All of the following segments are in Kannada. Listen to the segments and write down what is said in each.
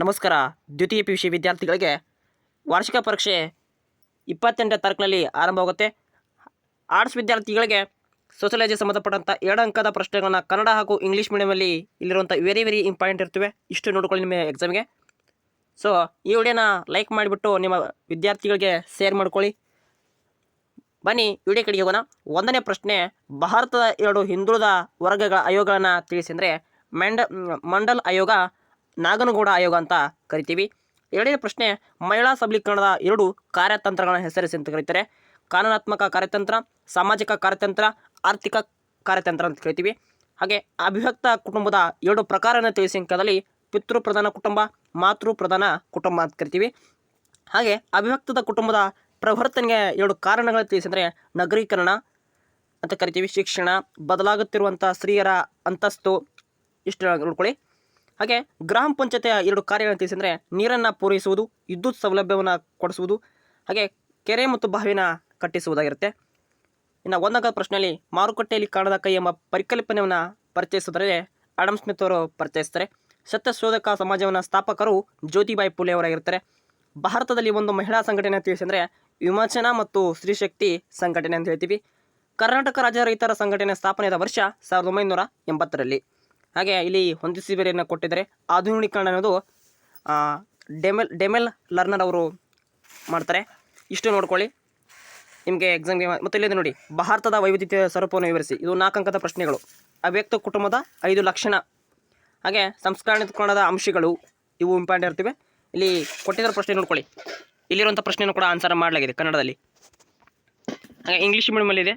ನಮಸ್ಕಾರ. ದ್ವಿತೀಯ ಪಿ ಯು ಸಿ ವಿದ್ಯಾರ್ಥಿಗಳಿಗೆ ವಾರ್ಷಿಕ ಪರೀಕ್ಷೆ ಇಪ್ಪತ್ತೆಂಟನೇ ತಾರೀಕಿನಲ್ಲಿ ಆರಂಭವಾಗುತ್ತೆ. ಆರ್ಟ್ಸ್ ವಿದ್ಯಾರ್ಥಿಗಳಿಗೆ ಸೋಷಿಯಾಲಜಿ ಸಂಬಂಧಪಟ್ಟಂಥ ಎರಡು ಅಂಕದ ಪ್ರಶ್ನೆಗಳನ್ನು ಕನ್ನಡ ಹಾಗೂ ಇಂಗ್ಲೀಷ್ ಮೀಡಿಯಮಲ್ಲಿ ಇಲ್ಲಿರುವಂಥ ವೆರಿ ವೆರಿ ಇಂಪಾರ್ಟೆಂಟ್ ಇರ್ತವೆ. ಇಷ್ಟು ನೋಡ್ಕೊಳ್ಳಿ ನಿಮ್ಮ ಎಕ್ಸಾಮ್ಗೆ ಸೊ ಈ ವಿಡಿಯೋನ ಲೈಕ್ ಮಾಡಿಬಿಟ್ಟು ನಿಮ್ಮ ವಿದ್ಯಾರ್ಥಿಗಳಿಗೆ ಶೇರ್ ಮಾಡ್ಕೊಳ್ಳಿ. ಬನ್ನಿ, ವಿಡಿಯೋ ಕಡೆಗೆ ಹೋಗೋಣ. ಒಂದನೇ ಪ್ರಶ್ನೆ, ಭಾರತದ ಎರಡು ಹಿಂದುಳಿದ ವರ್ಗಗಳ ಆಯೋಗಗಳನ್ನು ತಿಳಿಸಿ ಅಂದರೆ ಮೆಂಡ, ಮಂಡಲ್ ಆಯೋಗ ನಾಗನಗೌಡ ಆಯೋಗ ಅಂತ ಕರಿತೀವಿ. ಎರಡನೇ ಪ್ರಶ್ನೆ, ಮಹಿಳಾ ಸಬಲೀಕರಣದ ಎರಡು ಕಾರ್ಯತಂತ್ರಗಳನ್ನು ಹೆಸರಿಸಿ ಅಂತ ಕರೀತಾರೆ. ಕಾನೂನಾತ್ಮಕ ಕಾರ್ಯತಂತ್ರ, ಸಾಮಾಜಿಕ ಕಾರ್ಯತಂತ್ರ, ಆರ್ಥಿಕ ಕಾರ್ಯತಂತ್ರ ಅಂತ ಕರಿತೀವಿ. ಹಾಗೆ ಅಭಿವ್ಯಕ್ತ ಕುಟುಂಬದ ಎರಡು ಪ್ರಕಾರನ ತಿಳಿಸಿ ಅಂಕದಲ್ಲಿ ಪಿತೃ ಪ್ರಧಾನ ಕುಟುಂಬ ಮಾತೃ ಪ್ರಧಾನ ಕುಟುಂಬ ಅಂತ ಕರಿತೀವಿ. ಹಾಗೆ ಅಭಿವ್ಯಕ್ತದ ಕುಟುಂಬದ ಪ್ರವರ್ತನೆಗೆ ಎರಡು ಕಾರಣಗಳು ತಿಳಿಸಿದರೆ ನಗರೀಕರಣ ಅಂತ ಕರಿತೀವಿ. ಶಿಕ್ಷಣ ಬದಲಾಗುತ್ತಿರುವಂಥ ಸ್ತ್ರೀಯರ ಅಂತಸ್ತು, ಇಷ್ಟು ನೋಡ್ಕೊಳ್ಳಿ ಹಾಗೆ ಗ್ರಾಮ ಪಂಚಾಯತಿಯ ಎರಡು ಕಾರ್ಯಗಳನ್ನು ತಿಳಿಸಿದರೆ ನೀರನ್ನು ಪೂರೈಸುವುದು, ವಿದ್ಯುತ್ ಸೌಲಭ್ಯವನ್ನು ಕೊಡಿಸುವುದು, ಹಾಗೆ ಕೆರೆ ಮತ್ತು ಬಾವಿನ ಕಟ್ಟಿಸುವುದಾಗಿರುತ್ತೆ. ಇನ್ನು ಒಂದಾಗ ಪ್ರಶ್ನೆಯಲ್ಲಿ ಮಾರುಕಟ್ಟೆಯಲ್ಲಿ ಕಾಣದ ಕೈ ಎಂಬ ಪರಿಕಲ್ಪನೆಯನ್ನು ಪರಿಚಯಿಸಿದರೆ ಆಡಮ್ ಸ್ಮಿತ್ ಅವರು ಪರಿಚಯಿಸ್ತಾರೆ. ಸತ್ಯಶೋಧಕ ಸಮಾಜವನ್ನು ಸ್ಥಾಪಕರು ಜ್ಯೋತಿಬಾಯಿ ಫುಲೆ ಅವರಾಗಿರ್ತಾರೆ. ಭಾರತದಲ್ಲಿ ಒಂದು ಮಹಿಳಾ ಸಂಘಟನೆ ತಿಳಿಸಿದರೆ ವಿಮೋಚನಾ ಮತ್ತು ಸ್ತ್ರೀಶಕ್ತಿ ಸಂಘಟನೆ ಅಂತ ಹೇಳ್ತೀವಿ. ಕರ್ನಾಟಕ ರಾಜ್ಯ ರೈತರ ಸಂಘಟನೆ ಸ್ಥಾಪನೆಯಾದ ವರ್ಷ ಸಾವಿರದ ಒಂಬೈನೂರ ಎಂಬತ್ತರಲ್ಲಿ. ಹಾಗೆ ಇಲ್ಲಿ ಹೊಂದಿಸಿ ಬೇರೆಯನ್ನು ಕೊಟ್ಟಿದ್ದಾರೆ. ಆಧುನೀಕರಣ ಅನ್ನೋದು ಡೆಮೆಲ್ ಡೆಮೆಲ್ ಲರ್ನರ್ ಅವರು ಮಾಡ್ತಾರೆ. ಇಷ್ಟು ನೋಡ್ಕೊಳ್ಳಿ. ನಿಮಗೆ ಎಕ್ಸಾಮ್ಗೆ ಮತ್ತು ಇಲ್ಲಿದೆ ನೋಡಿ. ಭಾರತದ ವೈವಿಧ್ಯತೆಯ ಸ್ವರೂಪವನ್ನು ವಿವರಿಸಿ. ಇದು ನಾಲ್ಕು ಅಂಕದ ಪ್ರಶ್ನೆಗಳು. ಅವ್ಯಕ್ತ ಕುಟುಂಬದ ಐದು ಲಕ್ಷಣ. ಹಾಗೆ ಸಂಸ್ಕರಣದ ಅಂಶಗಳು, ಇವು ಇಂಪಾರ್ಟೆಂಟ್ ಇರ್ತವೆ. ಇಲ್ಲಿ ಕೊಟ್ಟಿರೋ ಪ್ರಶ್ನೆ ನೋಡ್ಕೊಳ್ಳಿ. ಇಲ್ಲಿರುವಂಥ ಪ್ರಶ್ನೆಯನ್ನು ಕೂಡ ಆನ್ಸರ್ ಮಾಡಲಾಗಿದೆ ಕನ್ನಡದಲ್ಲಿ. ಹಾಗೆ ಇಂಗ್ಲೀಷ್ ಮೀಡಿಯಮಲ್ಲಿದೆ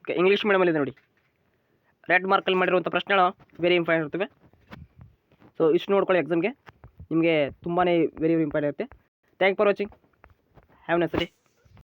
ಓಕೆ ಇಂಗ್ಲೀಷ್ ಮೀಡಿಯಮಲ್ಲಿದೆ ನೋಡಿ. ರೆಡ್ ಮಾರ್ಕಲ್ಲಿ ಮಾಡಿರುವಂಥ ಪ್ರಶ್ನೆಗಳು ವೆರಿ ಇಂಪಾರ್ಟೆಂಟ್ ಇರ್ತವೆ ಸೊ ಇಷ್ಟು ನೋಡ್ಕೊಳ್ಳಿ ಎಕ್ಸಾಮ್ಗೆ ನಿಮಗೆ ತುಂಬಾ ವೆರಿ ವೆರಿ ಇಂಪಾರ್ಟೆಂಟ್ ಇರುತ್ತೆ. Thank for watching have nice day